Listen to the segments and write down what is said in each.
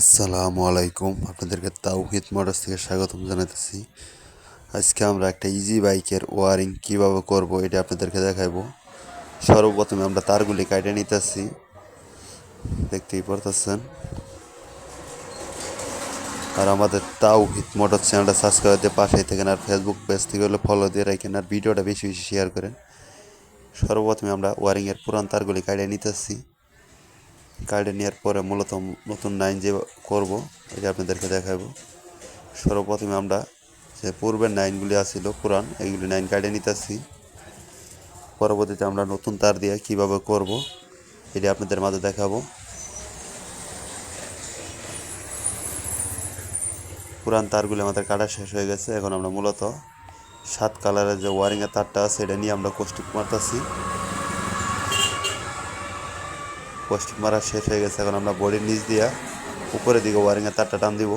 আসসালামু আলাইকুম। আপনাদেরকে তাওহিদ মোটরস থেকে স্বাগতম জানাতেছি আজকে আমরা একটা ইজি বাইকের ওয়ারিং কীভাবে করব এটা আপনাদেরকে দেখাবো সর্বপ্রথমে আমরা তারগুলি কাটে নিতেছি। দেখতেই পারতেছেন। আর আমাদের তাওহিদ মোটর চ্যানেলটা সাবস্ক্রাইব দিয়ে পাশেই থাকেন আর ফেসবুক পেজ থেকে হলে ফলো দিয়ে রাখেন আর ভিডিওটা বেশি বেশি শেয়ার করেন। সর্বপ্রথমে আমরা ওয়ারিংয়ের পুরান তারগুলি কাটে নিতেছি। কার্ডে নেওয়ার পরে মূলত নতুন নাইন যে করব, এটা আপনাদেরকে দেখাবো। সর্বপ্রথমে আমরা যে পূর্বের নাইনগুলি আসছিল পুরান এইগুলি নাইন কার্ডে নিতেছি। পরবর্তীতে আমরা নতুন তার দিয়ে কীভাবে করব, এটা আপনাদের মাঝে দেখাবো। পুরান তারগুলি আমাদের কাটা শেষ হয়ে গেছে। এখন আমরা মূলত সাত কালারের যে ওয়ারিংয়ের তারটা আছে, এটা নিয়ে আমরা কষ্টিক মারতেছি। পোস্টিক মারা শেষ হয়ে গেছে। এখন আমরা বডির নিচ দিয়া উপরের দিকে ওয়ারিংয়ের তারটা টান দিব।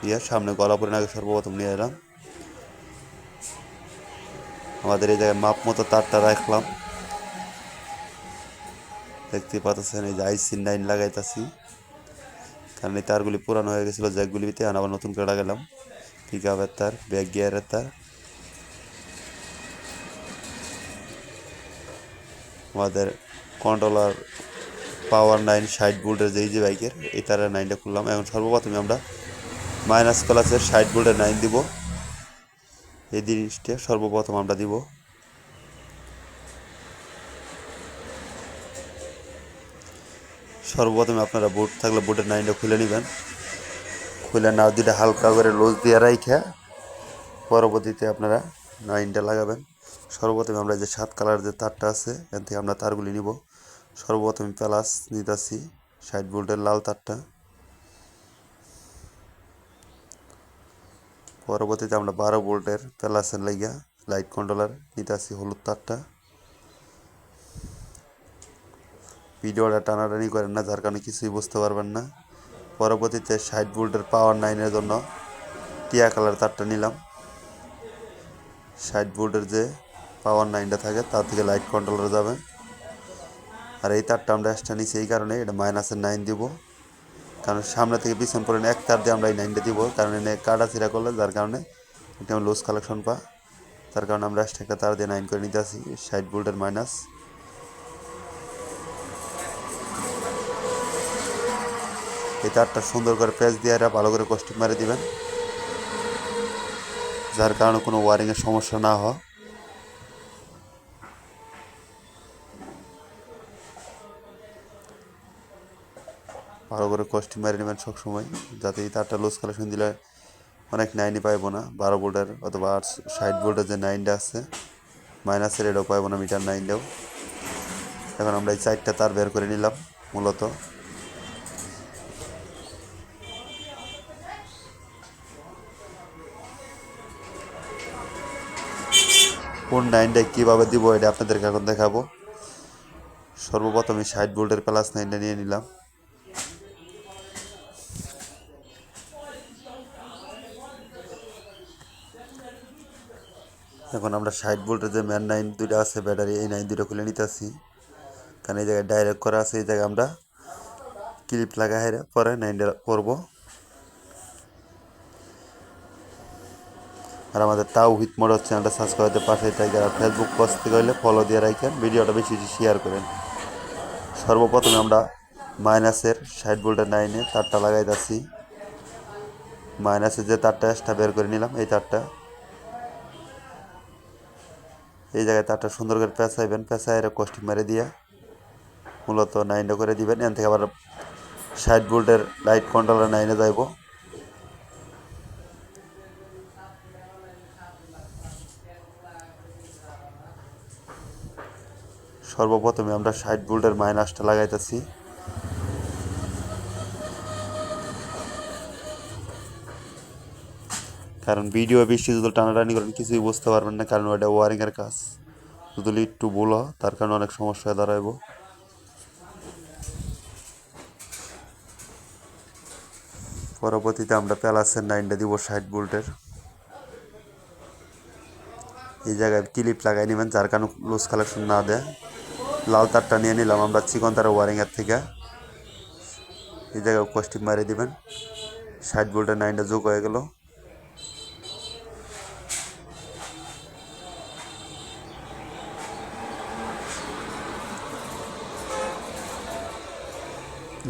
দিয়ে সামনে গলা পরে আগে সর্বপ্রথম নিয়ে এলাম। আমাদের এই জায়গায় মাপ মতো তারটা রাখলাম। দেখতে পাচ্ছেন, এই যে আইসি নাইন লাগাইতেছি। কারণ এই তারগুলি পুরানো হয়ে গেছিল জ্যাকগুলিতে আর আবার নতুন করে লাগালাম। পিক আপের তার ব্যাক গিয়ারের তার। আমাদের কন্ট্রোলার পাওয়ার নাইন, ষাট বোল্টের যেই যে বাইকের, এই তারা নাইনটা খুললাম। এখন সর্বপ্রথমে আমরা মাইনাস প্লাসের ষাট বোল্টের নাইন দিব। এই জিনিসটা সর্বপ্রথম আমরা দিব। সর্বপ্রথমে আপনারা বোট থাকলে বোটের নাইনটা খুলে নেবেন। খুলে না দুটা হালকা করে লোজ দিয়ে রাইখে, পরবর্তীতে আপনারা নাইনটা লাগাবেন। সর্বপ্রথমে আমরা যে সাত কালার যে তারটা আছে, এখান থেকে আমরা তারগুলি নিব। সর্বপ্রথম প্লাস নিতেছি ষাট ভোল্টের লাল তারটা। পরবর্তীতে আমরা বারো ভোল্টের প্লাসের লাইগা লাইট কন্ট্রোলার নিতেছি হলুদ তারটা। ভিডিওটা টানাটানি করেন না, যার কারণে কিছুই বুঝতে পারবেন না। পরবর্তীতে ষাট ভোল্টের পাওয়ার নাইনের জন্য টিয়া কালার তারটা নিলাম। ষাট ভোল্টের যে পাওয়ার নাইনটা থাকে, তার থেকে লাইট কন্ট্রোলার যাবে আর এই তারটা আমরা এক্সট্রা নিচ্ছি এই কারণে, এটা মাইনাসের নাইন দিব। কারণ সামনে থেকে পিছন পরে এক তার দিয়ে আমরা এই নাইনটা দিব। কারণ এনে কাটা চিরা করলে, যার কারণে এটা আমরা লুজ কালেকশন পা। তার কারণে আমরা এক্সট্রা একটা তার দিয়ে নাইন করে নিতে আসি, ষাট ভোল্টের মাইনাস এই তারটা সুন্দর করে প্রেস দিয়ে ভালো করে কষ্টিক মারে দিবেন। যার কারণে কোনো ওয়ারিংয়ের সমস্যা না হয়। ভালো করে কষ্টি মেরে নেবেন সবসময়, যাতে এই তারটা লুজ কালেকশন দিলে অনেক নাইনই পাইবো না। বারো ভোল্টের অথবা আট, ষাট ভোল্টের যে নাইনটা আছে মাইনাসের এটাও পাইবো না মিটার নাইনটাও এখন আমরা এই চারটা তার বের করে নিলাম, মূলত। কোন নাইনটা কীভাবে দিব, এটা আপনাদেরকে এখন দেখাবো। সর্বপ্রথম ষাট ভোল্টের প্লাস নাইনটা নিয়ে নিলাম। এখন আমরা ষাট ভোল্টের যে ম্যান নাইন দুইটা আছে, ব্যাটারি এই নাইন দুটো খুলে নিতেছি। কারণ এই জায়গায় ডাইরেক্ট করা আছে, এই জায়গায় আমরা ক্লিপ লাগা লাগাই পরে নাইনটা করব। আর আমাদের তাও হিট মোটর চ্যানেলটা সাবস্ক্রাইব করতে পাশে থাকেন আর ফেসবুক পোস্ট থেকে হলে ফলো দিয়ে রাখেন, ভিডিওটা বেশি বেশি শেয়ার করেন। সর্বপ্রথমে আমরা মাইনাসের ষাট ভোল্টের নাইনে তারটা লাগাই মাইনাসের যে তারটা এক্সট্রা বের করে নিলাম, এই তারটা এই জায়গায় তারটা সুন্দর করে পেঁচাইবেন পেঁচাই কষ্টি মেরে দিয়ে মূলত নাইনে করে দিবেন। এখান থেকে আবার সাইড ভোল্টের লাইট কন্ট্রোলার নাইনে যাইব। সর্বপ্রথমে আমরা সাইড ভোল্টের মাইনাসটা লাগাইতেছি। কারণ ভিডিও বেশি যদি টানাটানি করেন, কিছুই বুঝতে পারবেন না, কারণ ওটা ওয়ারিংয়ের কাজ। যদি একটু ভুল তার কারণে অনেক সমস্যায় দাঁড়াইব। পরবর্তীতে আমরা প্যালাসের নাইনটা দিব ষাট বোল্টের এই জায়গায় ক্লিপ লাগাই নেবেন, যার কারণে লুজ কালেকশন না দেয়। লাল তারটা নিয়ে নিলাম আমরা চিকন তার ওয়ারিংয়ের থেকে। এই জায়গায় কস্টিপ মারিয়ে দিবেন। ষাট বোল্টের নাইনটা যোগ হয়ে গেল।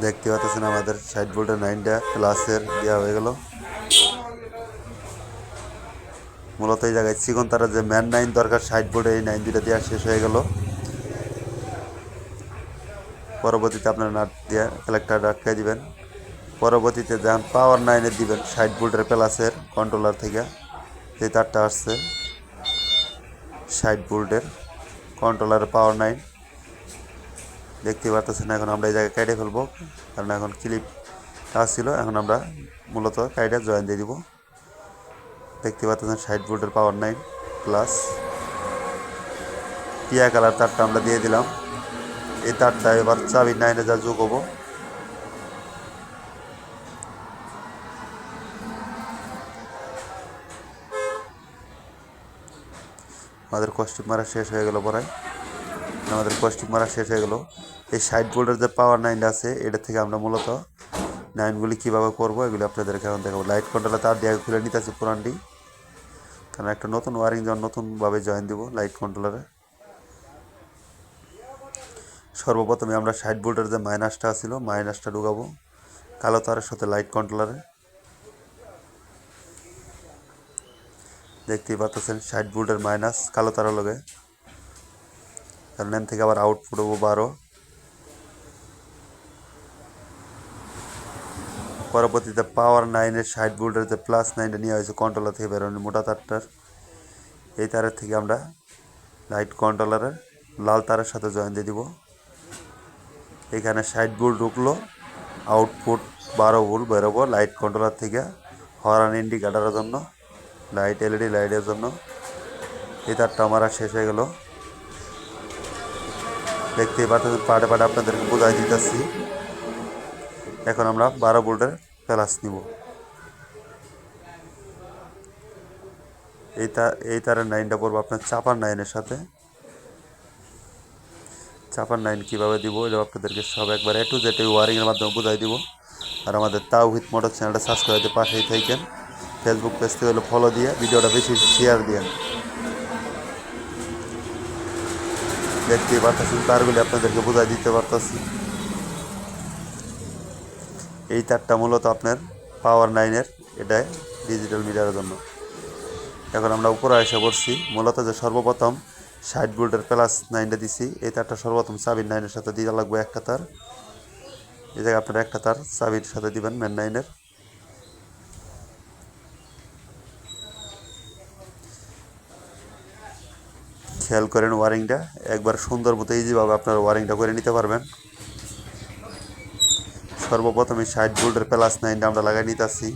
দেখতে পাচ্ছেন আমাদের ষাট ভোল্টের নাইনটা প্লাসের দেওয়া হয়ে গেল। মূলত এই জায়গায় চিকন তারা যে ম্যান নাইন দরকার, ষাট ভোল্টের এই নাইন দুটা দেওয়া শেষ হয়ে গেল। পরবর্তীতে আপনার নাট দিয়ে কালেক্টার আটকে দিবেন। পরবর্তীতে যখন পাওয়ার নাইনে দিবেন ষাট ভোল্টের প্লাসের কন্ট্রোলার থেকে। যে তারটা আসছে, ষাট ভোল্টের কন্ট্রোলার পাওয়ার নাইন দেখতে পারতেছেন, এখন আমরা এই জায়গায় কেটে ফেলব। কারণ এখন ক্লিপ আসছিল এখন আমরা মূলত কাইডে জয়েন দিয়ে দিব। দেখতে পাচ্ছেন ষাট ভোল্টের পাওয়ার নাইন প্লাস টিয়া কালার তারটা আমরা দিয়ে দিলাম। এই তারটা এবার চাবি নাইনে যা যোগ হব। আমাদের কস্টিপ মারা শেষ হয়ে গেল পরে। আমাদের কস্টিপ মারা শেষ হয়ে গেল। এই সাইড ভোল্টের যে পাওয়ার নাইনটা আছে, এটা থেকে আমরা মূলত নাইনগুলি কীভাবে করব, এগুলি আপনাদেরকে এখন দেখাবো। লাইট কন্ট্রোলে তার দিয়ে খুলে নিতেছি পুরানটি। কারণ একটা নতুন ওয়ারিং যখন নতুনভাবে জয়েন দিব লাইট কন্ট্রোলারে সর্বপ্রথমে আমরা সাইড ভোল্টের যে মাইনাসটা ছিল মাইনাসটা ঢুকাবো কালো তারের সাথে লাইট কন্ট্রোলারে দেখতেই পাচ্ছেন সাইড ভোল্টের মাইনাস কালো তারের লগে। কারণ এন থেকে আবার আউটপুট হব বারো। পরবর্তীতে পাওয়ার নাইনের ষাট ভোল্টের যে প্লাস নাইনটা নেওয়া হয়েছে কন্ট্রোলার থেকে বেরোনো মোটা তারটার। এই তারের থেকে আমরা লাইট কন্ট্রোলারের লাল তারের সাথে জয়েন দিয়ে দিব। এখানে ষাট ভোল্ট ঢুকলো আউটপুট বারো ভোল্ট বেরোবো লাইট কন্ট্রোলার থেকে, হরান ইন্ডিকেটারের জন্য লাইট এলইডি লাইটের জন্য। এই তারটা আমার শেষ হয়ে গেল। দেখতেই পাচ্ছেন পাটে পাটে আপনাদেরকে বোঝাই দিতেছি। এখন আমরা বারো ভোল্টের প্লাস নিব। এই তার এই তারের নাইনটা পড়ব আপনার চাপার নাইনের সাথে। চাপার নাইন কীভাবে দিব এটা আপনাদেরকে সব একবার এ টু জেড ওয়ারিংয়ের মাধ্যমে বোঝাই দিব। আর আমাদের তাও তাওহিদ মোটর চ্যানেলটা সাবস্ক্রাইব করে পাশেই থাকেন। ফেসবুক পেজ থেকে হলে ফলো দিয়ে ভিডিওটা বেশি শেয়ার দিয়েন দেখতেই পারতেছেন তারগুলি আপনাদেরকে বোঝাই দিতে পারতেছি। এই তারটা মূলত আপনার পাওয়ার নাইনের এটাই ডিজিটাল মিটারের জন্য। এখন আমরা উপরে এসে করছি মূলত যে সর্বপ্রথম ষাট ভোল্টের প্লাস নাইনটা দিছি, এই তারটা সর্বপ্রথম চাবির নাইনের সাথে দিতে লাগবে একটা তার। এই জায়গায় আপনারা একটা তার চাবির সাথে দিবেন মেন নাইনের খেয়াল করেন ওয়ারিংটা। একবার সুন্দর মতো ইজিভাবে আপনারা ওয়ারিংটা করে নিতে পারবেন। সর্বপ্রথমে ষাট ভোল্টের প্লাস নাইনটা আমরা লাগাই নিতেছি।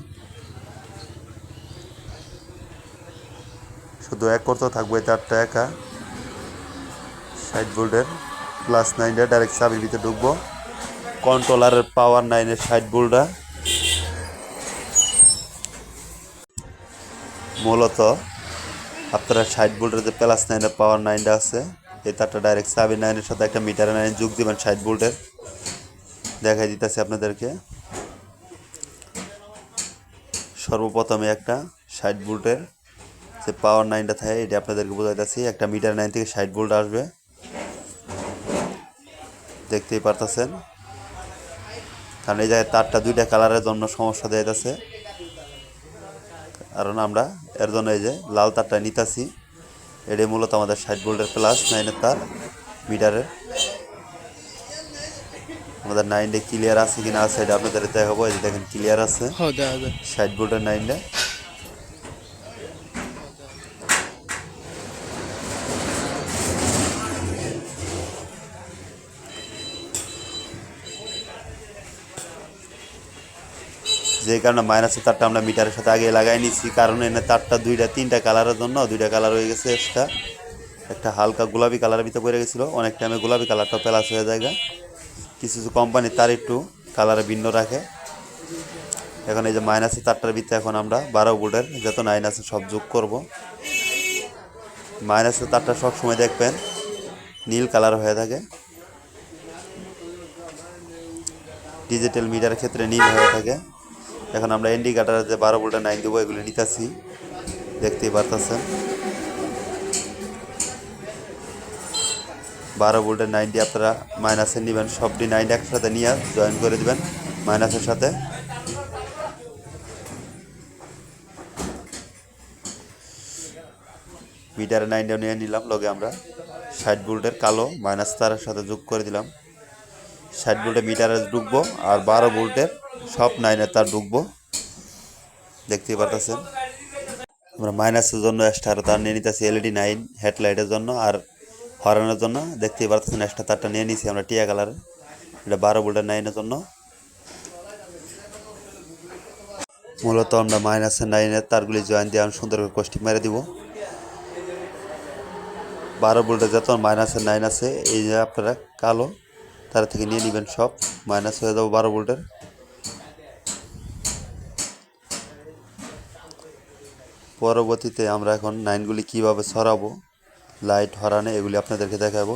শুধু এক করতে থাকবে চারটা একা। ষাট ভোল্টের প্লাস নাইনটা ডাইরেক্ট চাবির ভিতরে ঢুকবো। কন্ট্রোলারের পাওয়ার নাইনের ষাট ভোল্টটা। মূলত আপনারা ষাট ভোল্টের যে প্লাস নাইনের পাওয়ার নাইনটা আছে, এই তারটা ডাইরেক্ট চাবি নাইনের সাথে একটা মিটার নাইন যোগ দিবেন ষাট ভোল্টের। দেখাই দিতেছি আপনাদেরকে। সর্বপ্রথমে একটা ষাট ভোল্টের যে পাওয়ার নাইনটা থাকে, এটা আপনাদেরকে বোঝাইতেছি, একটা মিটার নাইন থেকে ষাট ভোল্ট আসবে। দেখতেই পারতেছেন। কারণ এই জায়গায় তারটা দুইটা কালারের জন্য সমস্যা দেখাইতেছে। কারণ আমরা এর জন্য এই যে লাল তারটা নিতাছি। এটি মূলত আমাদের সাইড ভোল্টের প্লাস নাইনের তার মিটারের। আমাদের নাইনটা ক্লিয়ার আছে কিনা আছে এটা আপনাদের দেখাবো এই যে দেখেন ক্লিয়ার আছে। সাইড বোল্টের যায় ষাট ভোল্টের নাইনটা যে কারণে মাইনাসের তারটা আমরা মিটারের সাথে আগে লাগাই নিচ্ছি কারণ এনে তারটা দুইটা, তিনটা কালারের জন্য দুইটা কালার হয়ে গেছে এক্সট্রা একটা হালকা গোলাপি কালারের ভিতরে পড়ে গেছিল। অনেক টাইমে গোলাপি কালারটা প্লাস হয়ে যায়। কিছু কিছু কোম্পানি তার একটু কালারে ভিন্ন রাখে। এখন এই যে মাইনাসের তারটার ভিতরে এখন আমরা বারো ভোল্টের যত নাইন আছে সব যোগ করব। মাইনাসের তারটা সব সময় দেখবেন, নীল কালার হয়ে থাকে। ডিজিটাল মিটারের ক্ষেত্রে নীল হয়ে থাকে। এখন আমরা ইন্ডিকেটারের যে বারো ভোল্টের নাইন দেবো, এগুলি নিতেছি দেখতেই পারতেছেন। বারো ভোল্টের নাইনটি আপনারা মাইনাসে নেবেন সবটি নাইন একসাথে নিয়ে জয়েন করে দিবেন মাইনাসের সাথে। মিটারে নাইনটা নিয়ে নিলাম লগে আমরা ষাট ভোল্টের কালো মাইনাস তারের সাথে যোগ করে দিলাম। ষাট ভোল্টের মিটারে ঢুকবো আর বারো ভোল্টের সব নাইনের তার ঢুকবো। দেখতেই পারতেছেন। আমরা মাইনাসের জন্য এক্সট্রা তার নিয়ে নিতেছি এলইডি নাইন হেডলাইটের জন্য আর হরানোর জন্য। দেখতেই পারতেছেন এক্সট্রা তারটা নিয়ে নিছি আমরা টিয়া কালারের এটা বারো ভোল্টের নাইনের জন্য। মূলত আমরা মাইনাসের নাইনের তারগুলি জয়েন দিয়ে আমি সুন্দর করে কষ্টি মেরে দিব। বারো বোল্টের যত মাইনাসের নাইন আছে, এই যে আপনারা কালো, তার থেকে নিয়ে নেবেন সব। মাইনাস হয়ে যাব বারো ভোল্টের পরবর্তীতে আমরা এখন নাইনগুলি কীভাবে সরাবো, লাইট, হরানে, এগুলি আপনাদেরকে দেখাবো।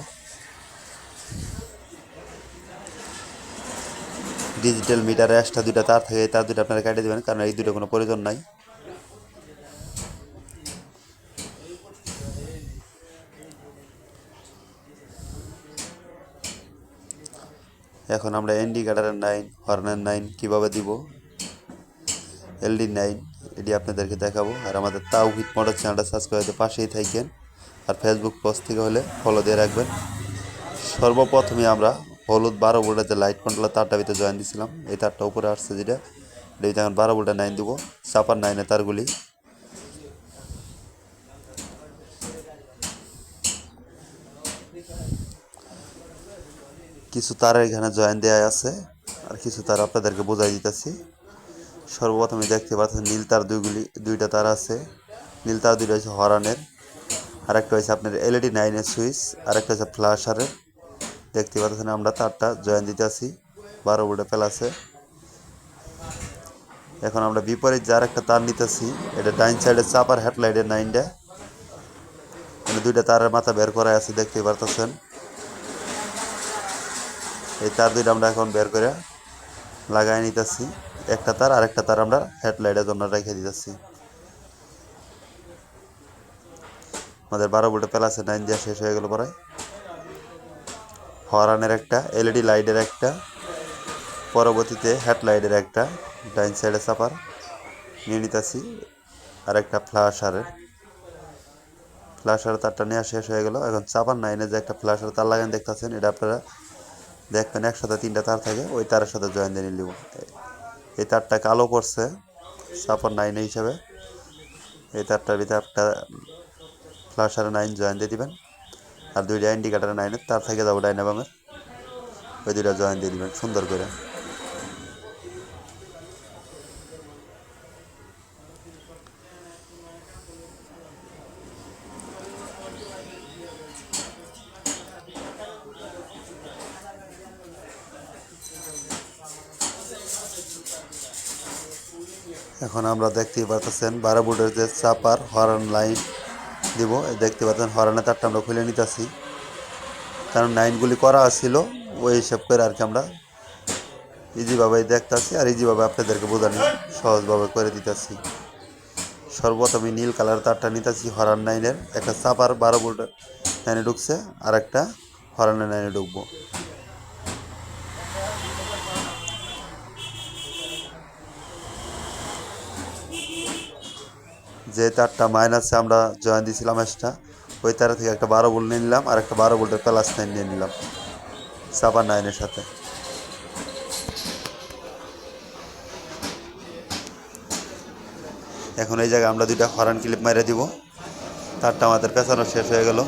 ডিজিটাল মিটারে এক্সট্রা দুইটা, তার থাকে তার দুইটা আপনারা কেটে দেবেন, কারণ এই দুটো কোনো প্রয়োজন নাই। এখন আমরা ইন্ডিকেটারের নাইন, হর্নের নাইন কীভাবে দিব? LD line. এটি আপনাদেরকে দেখাবো। আর আমাদের তাও তাওহিদ মোটর চ্যানেলটা সাবস্ক্রাইব করে পাশেই থাকেন আর ফেসবুক পোস্ট থেকে হলে ফলো দিয়ে রাখবেন। সর্বপ্রথমে আমরা হলুদ বারো ভোল্টের যে লাইট কন্ট্রোলার তারটা ভিতরে জয়েন দিয়েছিলাম এই তারটা উপরে আসছে যেটা। এটা ভিতরে এখন বারো ভোল্টের নাইন দিব। চাপার নাইনের তারগুলি। কিছু তার এখানে জয়েন দেওয়া আছে। আর কিছু তার আপনাদেরকে বোঝাই দিতেছি। সর্বপ্রথমে দেখতে পাচ্ছেন নীল তার দুইগুলি, দুইটা তার আছে। নীল তার দুইটা হচ্ছে হরানের, আরেকটা হচ্ছে আপনার এলইডি নাইনের সুইচ, আরেকটা হচ্ছে ফ্লাশারের। দেখতে পাচ্ছেন আমরা তারটা জয়েন দিতে দিতেছি বারো ভোল্টে প্লাসে এখন আমরা বিপরীত যার একটা তার নিতেছি, এটা ডাইন সাইডে চাপার হেডলাইটের নাইনটা। মানে দুইটা তারের মাথা বের করা আছে, দেখতে পারতেছেন। এই তার দুইটা আমরা এখন বের করে লাগাই নিতেছি। একটা তার, আরেকটা তার আমরা হেডলাইটের জন্য রেখে দিতেছি। আমাদের বারো ভোল্টে প্লাসে নাইন দেওয়া শেষ হয়ে গেল পরে। হরানের একটা, এলইডি লাইটের একটা, পরবর্তীতে হেডলাইটের একটা, ডাইন সাইডে চাপার নিয়ে নিতেছি। আর একটা ফ্লাশারের ফ্লাশার তারটা নেওয়া শেষ হয়ে গেল। এখন চাপার নাইনে যে একটা ফ্লাশার তার লাগান দেখতেছেন, এটা আপনারা দেখবেন একসাথে তিনটা তার থাকে, ওই তারের সাথে জয়েন দিয়ে নিব এই তারটা কালো করছে সাপার নাইন হিসাবে। এই তারটার ভিতরে একটা ফ্লাশারে নাইন জয়েন দিয়ে দিবেন। আর দুইটা ইন্ডিকেটার নাইনের তার থেকে যাব ডাইনাবামের ওই দুইটা জয়েন দিয়ে দিবেন, সুন্দর করে। এখন আমরা দেখতেই পাচ্ছেন বারো বুটের যে চাপার হর্ন লাইন দিব দেখতে পাচ্ছেন হর্নের তারটা আমরা খুলে নিতেছি। কারণ নাইনগুলি করা ছিল ওই হিসাব করে আর কি আমরা ইজিভাবে দেখতেছি আর ইজিভাবে আপনাদেরকে বোঝানি সহজভাবে করে দিতেছি। সর্বপ্রথমে নীল কালার তারটা নিতেছি, হরান নাইনের একটা চাপার বারো বোল্টের নাইনে ঢুকছে আর একটা হরানের নাইনে ঢুকবো। যে তারটা মাইনাসে আমরা জয়েন দিয়েছিলাম এক্সট্রা ওই তার থেকে একটা বারো বোল্ট নিয়ে নিলাম, আর একটা বারো বোল্টের প্লাস নাইন নিয়ে নিলাম সাবার নাইনের সাথে। এখন এই জায়গায় আমরা দুইটা হরান ক্লিপ মেরে দিব, তারটা আমাদের পেছানো শেষ হয়ে গেল।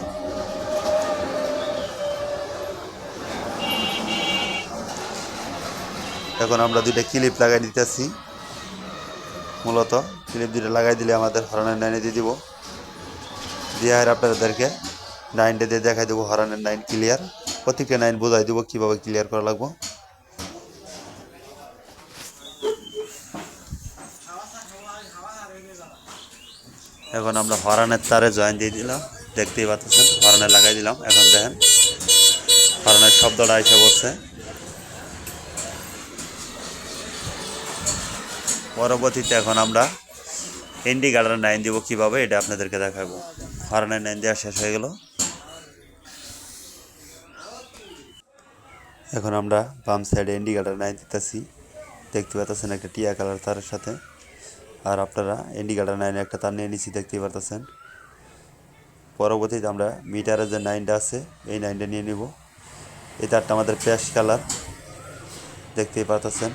এখন আমরা দুইটা ক্লিপ লাগাই দিতেছি। মূলত ক্লিপ দুটো লাগাই দিলে আমাদের হরানের নাইনে দিয়ে দিব। দিয়ে আর আপনাদেরকে নাইনটা দিয়ে দেখাই দেবো হরানের নাইন ক্লিয়ার। প্রত্যেকটা নাইন বোঝাই দেবো কীভাবে ক্লিয়ার করা লাগবো। এখন আমরা হরানের তারে জয়েন দিয়ে দিলাম। দেখতেই পাচ্ছেন হরানে লাগাই দিলাম। এখন দেখেন হরানের শব্দটা এসে বসছে পরবর্তীতে এখন আমরা ইন্ডিকেটার নাইন দিব কীভাবে, এটা আপনাদেরকে দেখাবো। হর্নের নাইন দেওয়া শেষ হয়ে গেল। এখন আমরা বাম সাইডে ইন্ডিকেটার নাইন দিতেছি। দেখতে পাচ্ছেন একটা টিয়া কালার তারের সাথে। আর আপনারা ইন্ডিকেটার নাইনে একটা তার নিয়ে নিচ্ছি দেখতে পারতেছেন। পরবর্তীতে আমরা মিটারের যে নাইনটা আছে, এই নাইনটা নিয়ে নিব। এই তারটা আমাদের প্যাশ কালার। দেখতেই পারতেছেন।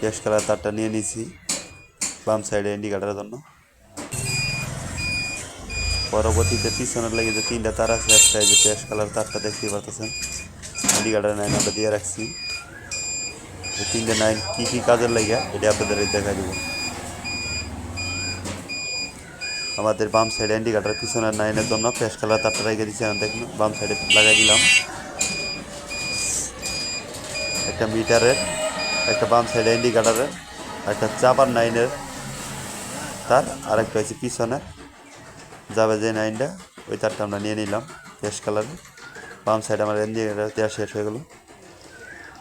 প্যাশ কালার তারটা নিয়ে নিছি বাম সাইডে ইন্ডিকেটারের জন্য। পরবর্তীতে পিছনের লেগে যে তিনটা তার আছে, একটা যে প্যাশ কালার তারটা দেখতেই পারতেছেন। ইন্ডিকেটার নাইন আমরা দিয়ে রাখছি। তিনটে নাইন কী কী কাজের লাগে, এটা আপনাদের দেখা দেবো। আমাদের বাম সাইডে ইন্ডিকেটার পিছনের নাইনের জন্য প্যাশ কালার তারটা রেখে দিচ্ছি। আমি দেখুন, বাম সাইডে লাগাই দিলাম। একটা মিটারের একটা বাম সাইডে ইন্ডিকেটারের একটা চাপার নাইনের, তার আর একটা হচ্ছে পিছনে, যাবে যে নাইনটা, ওই তারটা আমরা নিয়ে নিলাম প্যাশ কালারের বাম সাইডে আমার ইন্ডিকেটার দেওয়া শেষ হয়ে গেলো।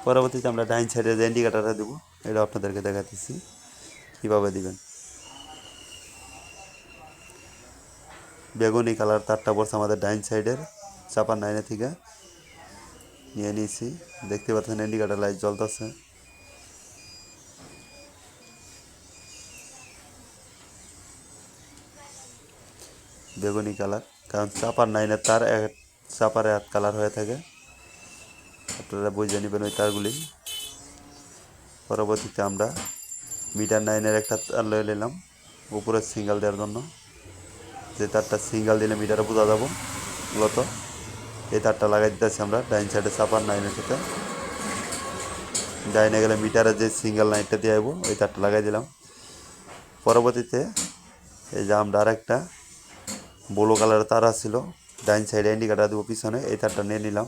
পরবর্তীতে আমরা ডাইন সাইডে যে ইন্ডিকেটারটা দেবো এটা আপনাদেরকে দেখাতেছি, কীভাবে দিবেন। বেগুনি কালার তারটা পড়ছে আমাদের ডাইন সাইডের চাপার নাইনে থেকে। নিয়ে নিয়েছি, দেখতে পাচ্ছেন ইন্ডিকেটার লাইট জ্বলতেছে। বেগুনি কালার। কারণ চাপার নাইনের তার এক, চাপারে এক কালার হয়ে থাকে। আপনারা বুঝে নেবেন ওই তারগুলি। পরবর্তীতে আমরা মিটার নাইনের একটা তার লয়ে নিলাম উপরে সিঙ্গেল দেওয়ার জন্য। যে তারটা সিঙ্গেল দিলে মিটারে বোঝা যাব মূলত। এই তারটা লাগাই দিতেছি আমরা ডাইন সাইডে চাপার নাইনের সাথে। ডাইনে গেলে মিটারে যে সিঙ্গেল লাইনটা দিয়ে আইব, ওই তারটা লাগাই দিলাম। পরবর্তীতে এই যে আমরা আর একটা ব্লু কালারের তার ছিল। ডাইন সাইডে ইন্ডিকেটার দেবো, পিছনে এই তারটা নিয়ে নিলাম।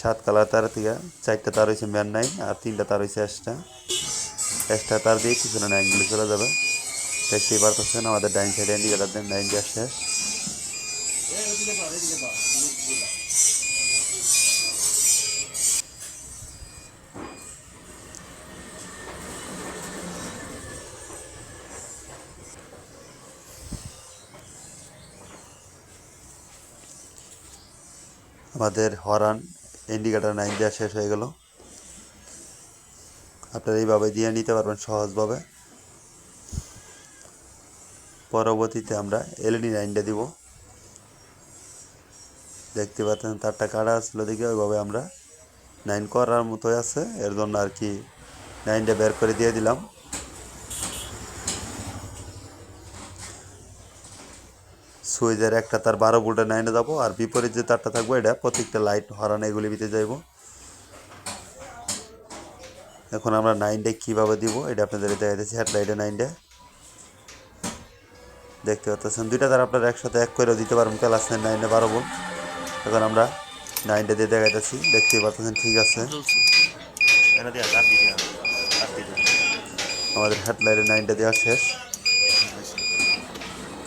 সাত কালার তার থেকে চারটা তার হয়েছে ম্যান নাইন আর তিনটা তার হয়েছে এক্সট্রা। এক্সট্রা তার দিয়ে পিছনে নাইনগুলি চলে যাবে। দেখতেই পারতেছেন আমাদের ডাইন সাইডে ইন্ডিকেটার দেন, নাইন দেওয়া শেষ। আমাদের হরান ইন্ডিকেটার নাইন দেওয়া শেষ হয়ে গেল। আপনারা এইভাবে দিয়ে নিতে পারবেন সহজভাবে। পরবর্তীতে আমরা এলইডি নাইনটা দিব। দেখতে পাচ্ছেন, তারটা কাটা আসলো দেখে ওইভাবে আমরা নাইন করার মতোই আছে। এর জন্য আর কি নাইনটা বের করে দিয়ে দিলাম। সুইচের একটা তার বারো ভোল্টের নাইনে যাব আর বিপরীত যে তারটা থাকব এটা প্রত্যেকটা লাইট হরান এগুলি ভিতরে যাইব। এখন আমরা নাইনটা কীভাবে দিব এটা আপনাদের দেখা দিচ্ছি হেডলাইটে নাইনটা। দেখতে পাচ্ছেন দুইটা তার আপনারা একসাথে এক করেও দিতে পারবেন ক্লাস নাইনে বারো ভোল্ট এখন আমরা নাইনটা দিয়ে দেখাইতেছি দেখতেই পাচ্ছেন ঠিক আছে। আমাদের হেডলাইটে নাইনটা দেওয়া শেষ।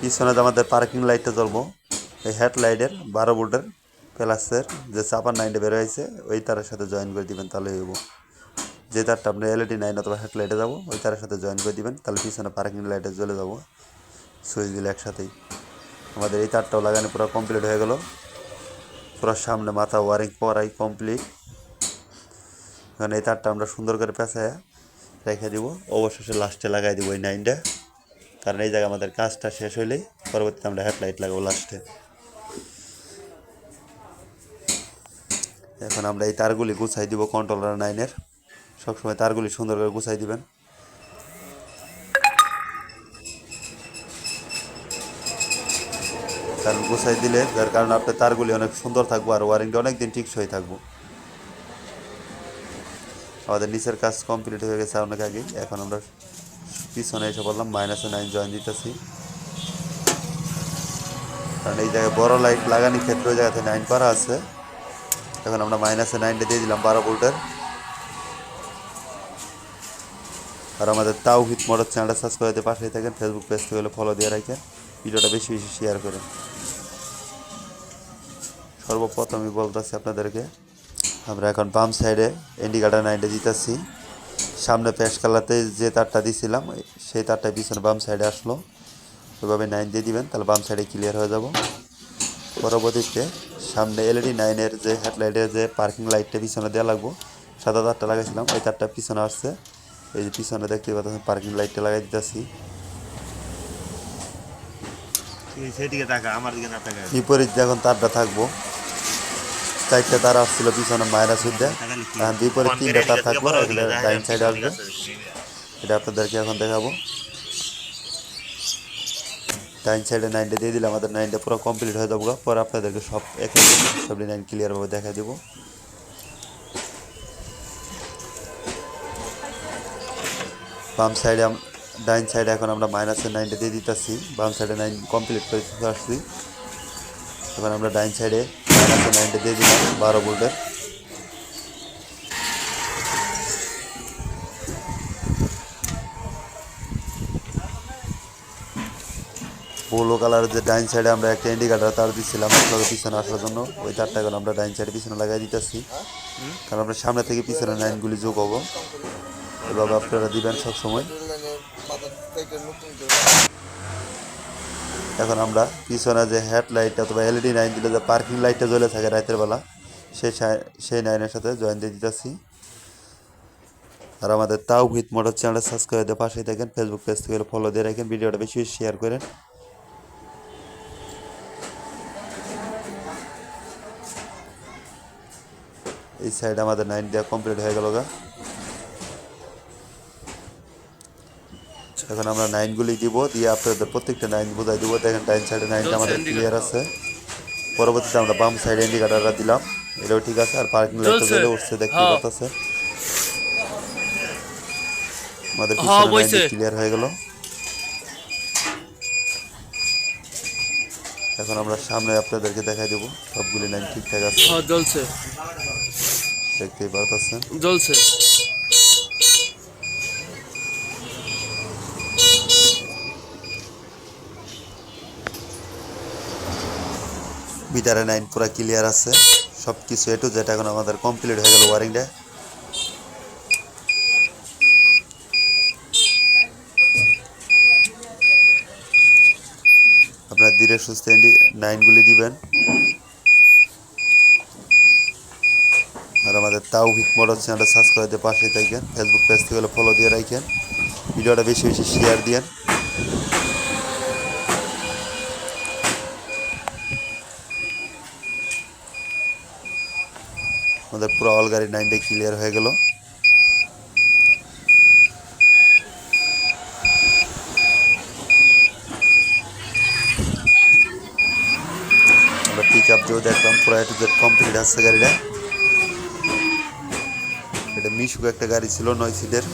পিছনে আমাদের পার্কিং লাইটটা জ্বলবো, এই হেডলাইটের বারো ভোল্টের প্লাসের যে চাপার নাইনটা বের হয়েছে, ওই তারের সাথে জয়েন করে দিবেন, তাহলে হইব। যে তারটা আপনি এলইডি নাইন অথবা হেডলাইটে যাব, ওই তারের সাথে জয়েন করে দিবেন, তাহলে পিছনে পার্কিং লাইটে জ্বলে যাব। সুইচ দিলে একসাথেই। আমাদের এই তারটাও লাগানো পুরো কমপ্লিট হয়ে গেল। পুরো সামনে মাথা ওয়ারিং করাই কমপ্লিট এখন এই তারটা আমরা সুন্দর করে পেঁচায় রেখে দিব। অবশেষে লাস্টে লাগাই দিব ওই নাইনটা কারণ এই জায়গায় আমাদের কাজটা শেষ হইলেই পরবর্তীতে আমরা হেডলাইট লাগাবো লাস্টে এখন আমরা এই তারগুলি গুছাই দিব কন্ট্রোলার নাইনের সবসময় তারগুলি সুন্দর করে গুছাই দিবেন। কারণ গুছাই দিলে যার কারণে আপনার তারগুলি অনেক সুন্দর থাকব আর ওয়ারিংটা অনেক দিন টিকসই থাকব। আমাদের নিচের কাজ কমপ্লিট হয়ে গেছে অনেক আগেই। এখন আমরা পিছনে এসে বললাম মাইনাসে নাইন জয়েন দিতেছি। কারণ এই জায়গায় বড় লাইট লাগানোর ক্ষেত্রে ওই জায়গাতে নাইন করা আছে। এখন আমরা মাইনাসে নাইনটা দিয়ে দিলাম বারো ভোল্টের। আর আমাদের তাও হিট মোটর চ্যানেলটা সাবস্ক্রাইব করে পাশেই থাকেন ফেসবুক পেজ থেকে হলে ফলো দিয়ে রাখেন। ভিডিওটা বেশি বেশি শেয়ার করেন। সর্বপ্রথমই বলতেছি আপনাদেরকে, আমরা এখন বাম সাইডে ইন্ডিকেটার নাইনটা দিতেছি। সামনে প্যাশ কালাতে যে তারটা দিছিলাম সেই তারটা পিছনে বাম সাইডে আসলো। ওইভাবে নাইন দিয়ে দিবেন তাহলে বাম সাইডে ক্লিয়ার হয়ে যাব। পরবর্তীতে সামনে এলইডি নাইনের যে হেডলাইটের যে পার্কিং লাইটটা পিছনে দেওয়া লাগবো সাদা তারটা লাগাইছিলাম ওই তারটা পিছনে আসছে। এই যে পিছনে দেখতে পাচ্ছেন পার্কিং লাইটটা লাগাই দিতেছি। সেদিকে তাকা আমার দিকে না তাকা বিপরীত এখন তারটা থাকব চারটা তার আসছিল পিছনে মায়েরা সুদ্ধা এখন বিপরীত তিনটা তার থাকব, এগুলো ডাইন সাইডে আসবে। এটা আপনাদেরকে এখন দেখাবো। ডাইন সাইডে নাইনটা দিয়ে দিলে আমাদের নাইনটা পুরো কমপ্লিট হয়ে যাব। পরে আপনাদেরকে সব এক সব নাইন ক্লিয়ারভাবে দেখা দেবো। বাম সাইডে ডাইন সাইডে এখন আমরা মাইনাসের নাইনটা দিয়ে দিতেছি। বাম সাইডে নাইন কমপ্লিট করে আসছি। এখন আমরা ডাইন সাইডে মাইনাসের নাইনটা দিয়ে দিলাম বারো ভোল্টের ব্লু কালারের যে ডাইন সাইডে আমরা একটা ইন্ডিকেটার তার দিচ্ছিলাম পিছনে আসার জন্য। ওই তারটা এখন আমরা ডাইন সাইডে পিছনে লাগাই দিতেছি। কারণ আমরা সামনে থেকে পিছনে লাইনগুলি যোগ হব। এভাবে আপনারা দিবেন সবসময়। এখন আমরা পিছনে যে হেডলাইট অথবা এলইডি লাইন দিলে যে পার্কিং লাইটটা জ্বলে থাকে রাতের বেলা, সেই সাই- লাইনের সাথে জয়েন দিয়ে দিতেছি। আর আমাদের তাও ভিত মোটর চ্যানেল সাবস্ক্রাইব দিয়ে পাশেই থাকেন ফেসবুক পেজ থেকে ফলো দিয়ে রাখেন, ভিডিওটা বেশি বেশি শেয়ার করেন। এই সাইড আমাদের নাইন দেওয়া কমপ্লিট হয়ে গেল গা। এখন আমরা নাইনগুলি দিব দিয়ে আপনাদের প্রত্যেকটা নাইন বোঝাই দিব। দেখেন ডাইন সাইডে নাইনটা আমাদের ক্লিয়ার আছে। পরবর্তীতে আমরা বাম সাইডে ইন্ডিকেটারটা দিলাম। এটাও ঠিক আছে আর পার্কিং লাইটটা। জ্বলে উঠছে দেখতে হ্যাঁ। আমাদের হ্যাঁ, পিছনে ক্লিয়ার হয়ে গেল। এখন আমরা সামনে আপনাদেরকে দেখাই দেবো সবগুলি লাইন ঠিকঠাক আছে। হ্যাঁ জ্বলছে। দেখতেই পারতেছেন। জ্বলছে। মিটারে নাইন পুরো ক্লিয়ার আছে। সব কিছু এটু যেটা এখন আমাদের কমপ্লিট হয়ে গেল ওয়ারিংটা আপনার ধীরে সুস্থ নাইনগুলি দিবেন। আর আমাদের তাও হিট মোটর চ্যানেলটা সাবস্ক্রাইব দিয়ে পাশেই থাকেন। ফেসবুক পেজ থেকে ফলো দিয়ে রাখেন। ভিডিওটা বেশি বেশি শেয়ার দিয়েন। গাড়ি নাইনটাই ক্লিয়ার হয়ে গেল। পিক আপ দিয়েও দেখলাম, পুরো একটু কমপ্লিট আসছে গাড়িটা। এটা মিশুক একটা গাড়ি ছিল নয় সিটের